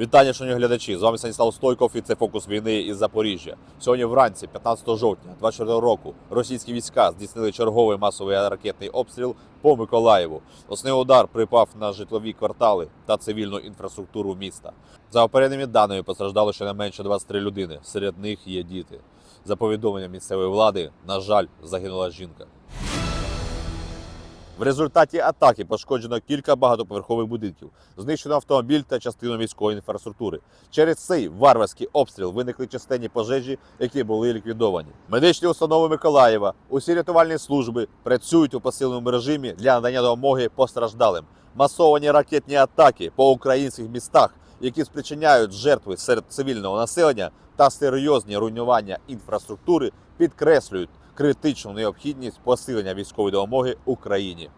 Вітання, шановні глядачі! З вами Станіслав Стойков і це фокус війни із Запоріжжя. Сьогодні вранці, 15 жовтня 24 року, російські війська здійснили черговий масовий ракетний обстріл по Миколаєву. Основний удар припав на житлові квартали та цивільну інфраструктуру міста. За попередніми даними постраждали щонайменше 23 людини. Серед них є діти. За повідомленням місцевої влади, на жаль, загинула жінка. В результаті атаки пошкоджено кілька багатоповерхових будинків, знищено автомобіль та частину міської інфраструктури. Через цей варварський обстріл виникли частинні пожежі, які були ліквідовані. Медичні установи Миколаєва, усі рятувальні служби працюють у посиленому режимі для надання допомоги постраждалим. Масовані ракетні атаки по українських містах, які спричиняють жертви серед цивільного населення та серйозні руйнування інфраструктури, підкреслюють критичну необхідність посилення військової допомоги Україні.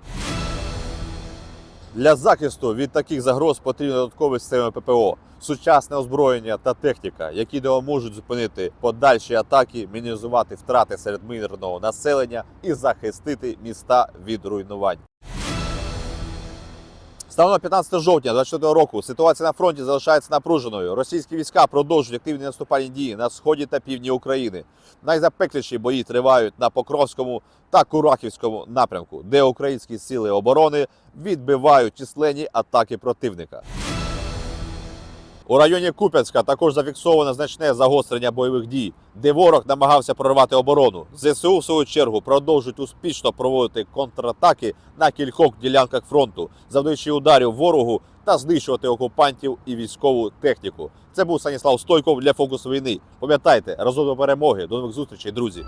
Для захисту від таких загроз потрібні додаткові системи ППО, сучасне озброєння та техніка, які допоможуть зупинити подальші атаки, мінімізувати втрати серед мирного населення і захистити міста від руйнувань. Станом на 15 жовтня 2024 року ситуація на фронті залишається напруженою. Російські війська продовжують активні наступальні дії на сході та півдні України. Найзапекліші бої тривають на Покровському та Курахівському напрямку, де українські сили оборони відбивають численні атаки противника. У районі Куп'янська також зафіксовано значне загострення бойових дій, де ворог намагався прорвати оборону. ЗСУ, в свою чергу, продовжують успішно проводити контратаки на кількох ділянках фронту, завдаючи ударів ворогу та знищувати окупантів і військову техніку. Це був Станіслав Стойков для фокусу війни. Пам'ятайте, разом до перемоги. До нових зустрічей, друзі.